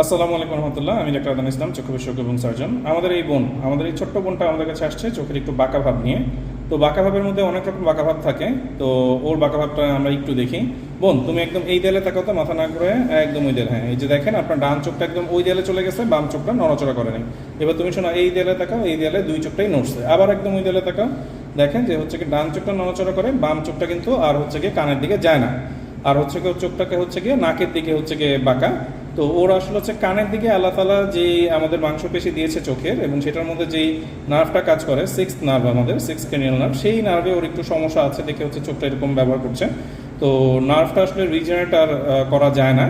আসসালামু আলাইকুম রহমতুল্লাহ, আমি ডাক্তার আদান ইসলাম, চক্ষু বিশেষজ্ঞ এবং সার্জন। আমাদের এই বোন, আমাদের এই ছোট্ট বোনটা আমাদের কাছে আসছে, চোখের একটু বাঁকা ভাব নিয়ে। তো বাঁকা ভাবের মধ্যে অনেক রকম বাঁকা ভাব থাকে, তো ওর বাঁকা ভাবটা আমরা একটু দেখি। বোন, তুমি একদম এই দেয়ালে তাকাও তো, মাথা না করে একদম ওই দেয়ালে হ্যাঁ এই যে দেখেন, আপনার ডান চোখটা একদম ওই দেয়ালে চলে গেছে, বাম চোখটা নড়াচড়া করে নেই। এবার তুমি শোনো, এই দেয়ালে তাকাও, এই দেয়ালে দুই চোখটাই নড়ছে, আবার একদম ওই দেয়ালে তাকাও। দেখেন যে হচ্ছে কি ডান চোখটা নড়াচড়া করে, বাম চোখটা কিন্তু আর হচ্ছে কি কানের দিকে যায় না। আর হচ্ছে কি চোখটাকে হচ্ছে গিয়ে নাকের দিকে হচ্ছে গিয়ে বাঁকা। তো ওর আসলে হচ্ছে কানের দিকে আল্লাহ তালা যে আমাদের মাংসপেশি দিয়েছে চোখের এবং সেটার মধ্যে যেই নার্ভটা কাজ করে সিক্স নার্ভ আমাদের সিক্স ক্রেনিয়াল নার্ভ সেই নার্ভে ওর একটু সমস্যা আছে দেখে হচ্ছে চোখটা এরকম ব্যবহার করছে। তো নার্ভটা আসলে রিজেনারেট আর করা যায় না।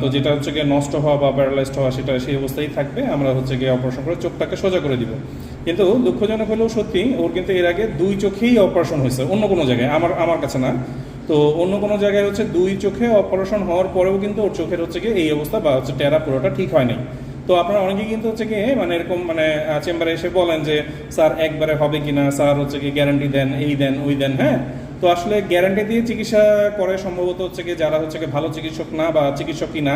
তো যেটা হচ্ছে গিয়ে নষ্ট হওয়া বা প্যারালাইজড হওয়া সেটা সেই অবস্থায় থাকবে, আমরা হচ্ছে গিয়ে অপারেশন করে চোখটাকে সোজা করে দিব। কিন্তু দুঃখজনক হলেও সত্যি ওর কিন্তু এর আগে দুই চোখেই অপারেশন হয়েছে, অন্য কোনো জায়গায়, আমার আমার কাছে না। তো অন্য কোনো জায়গায় হচ্ছে দুই চোখে অপারেশন হওয়ার পরেও কিন্তু ওর চোখের হচ্ছে গিয়ে এই অবস্থা বা হচ্ছে টেরা পুরোটা ঠিক হয় নাই তো আপনারা অনেকেই কিন্তু হচ্ছে গিয়ে মানে এরকম মানে চেম্বারে এসে বলেন যে, স্যার, একবারে হবে কিনা? স্যার হচ্ছে কি গ্যারান্টি দেন, এই দেন, ওই দেন। হ্যাঁ? তো আসলে গ্যারান্টি দিয়ে চিকিৎসা করে সম্ভবত হচ্ছে কি যারা হচ্ছে কি ভালো চিকিৎসক না বা চিকিৎসকই না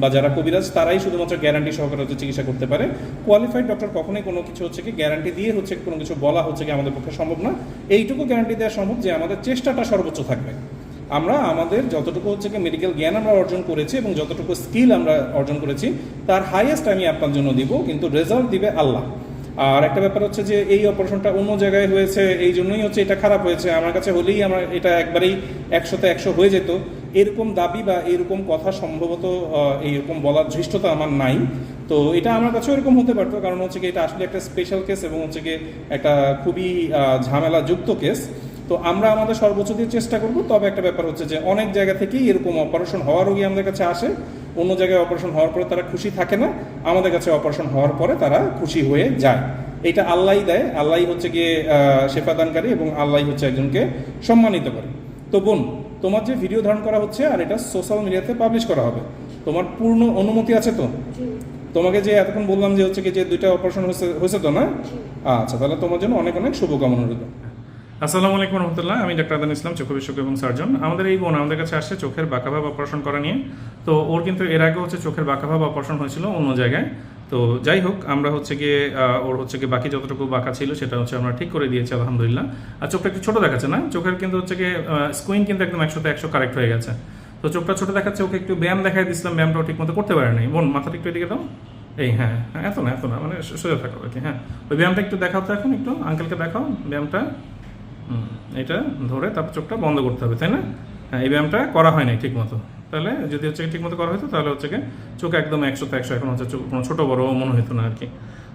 বা যারা কবিরাজ, তারাই শুধুমাত্র গ্যারান্টি সহকারে হচ্ছে চিকিৎসা করতে পারে। কোয়ালিফাইড ডক্টর কখনোই কোনো কিছু হচ্ছে কি গ্যারান্টি দিয়ে হচ্ছে কোনো কিছু বলা হচ্ছে কি আমাদের পক্ষে সম্ভব না। এইটুকু গ্যারান্টি দেওয়া সম্ভব যে আমাদের চেষ্টাটা সর্বোচ্চ থাকবে। আমরা আমাদের যতটুকু হচ্ছে কি মেডিকেল জ্ঞান আমরা অর্জন করেছি এবং যতটুকু স্কিল আমরা অর্জন করেছি, তার হাইয়েস্ট আমি আপনার জন্য দিব, কিন্তু রেজাল্ট দিবে আল্লাহ। আর একটা ব্যাপার হচ্ছে যে এই অপারেশনটা অন্য জায়গায় হয়েছে, এই জন্যই হচ্ছে এটা খারাপ হয়েছে। আমার কাছে হলেই আমার এটা একবারেই একশোতে একশো হয়ে যেত। এরকম দাবি বা এরকম কথা সম্ভবত এইরকম বলার ধৃষ্টতা আমার নাই। তো এটা আমার কাছেও এরকম হতে পারতো, কারণ হচ্ছে কি এটা আসলে একটা স্পেশাল কেস এবং হচ্ছে কি একটা খুবই ঝামেলাযুক্ত কেস তো আমরা আমাদের সর্বোচ্চ দিয়ে চেষ্টা করব। তবে একটা ব্যাপার হচ্ছে যে অনেক জায়গা থেকেই এরকম অপারেশন হওয়ার রোগী আমাদের কাছে আসে। অন্য জায়গায় অপারেশন হওয়ার পরে তারা খুশি থাকে না। আমাদের কাছে অপারেশন হওয়ার পরে তারা খুশি হয়ে যায়। এটা আল্লাহই দেয়। আল্লাহই হচ্ছে গিয়ে আহ, সেবাদানকারী এবং আল্লাহই হচ্ছে একজনকে সম্মানিত করে। তো বোন তোমার যে ভিডিও ধারণ করা হচ্ছে আর এটা সোশ্যাল মিডিয়াতে পাবলিশ করা হবে তোমার পূর্ণ অনুমতি আছে তো? তোমাকে যে এতক্ষণ বললাম যে হচ্ছে কি যে দুইটা অপারেশন হয়েছে হয়েছে তো না? আচ্ছা তাহলে তোমার জন্য অনেক অনেক শুভকামনা রইল। আসসালামু আলাইকুম রহমতুল্লাহ, আমি ডাক্তার আদান ইসলাম, চক্ষু বিশেষজ্ঞ এবং সার্জন। আমাদের এই বোন আমাদের কাছে আসছে চোখের বাঁকাভাব অপারেশন করা নিয়ে। তো ওর কিন্তু এর আগে হচ্ছে চোখের বাঁকাভাব অপারেশন হয়েছিল অন্য জায়গায়। তো যাই হোক, আমরা হচ্ছে গিয়ে ওর হচ্ছে গিয়ে বাকি যতটুকু বাঁকা ছিল সেটা হচ্ছে আমরা ঠিক করে দিয়েছি, আলহামদুলিল্লাহ। আর চোখটা একটু ছোট দেখাচ্ছে না? চোখের কিন্তু হচ্ছে গিয়ে স্কুইন কিন্তু একদম একশোতে একশো কারেক্ট হয়ে গেছে। তো চোখটা ছোট দেখাচ্ছে, ওকে একটু ব্যায়াম দেখাই দিয়েছিলাম ব্যায়ামটাও ঠিক মতো করতে পারে নাই। বোন, মাথাটা একটু এদিকে দাও। এই হ্যাঁ হ্যাঁ এত না এত না মানে সোজা থাকো আর কি হ্যাঁ। ওই ব্যায়ামটা একটু দেখাও তো এখন একটু আঙ্কেলকে দেখাও ব্যায়ামটা। এটা ধরে তারপর চোখটা বন্ধ করতে হবে তাই না? হ্যাঁ এই ব্যায়ামটা করা হয় নাই ঠিক মতো তাহলে যদি হচ্ছে ঠিক মতো করা হতো তাহলে হচ্ছে চোখ একদম একশো একশো এখন হচ্ছে চোখ কোনো ছোটো বড় মনে হতো না আর কি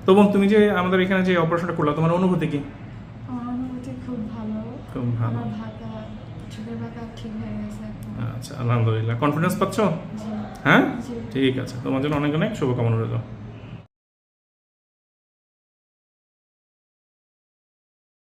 তো বোন তুমি যে আমাদের এখানে যে অপারেশনটা করল তোমার অনুভূতি কি? খুব ভালো। খুব। আচ্ছা আলহামদুলিল্লাহ। কনফিডেন্স পাচ্ছ? হ্যাঁ? ঠিক আছে। তোমার জন্য অনেক অনেক শুভকামনা রইল।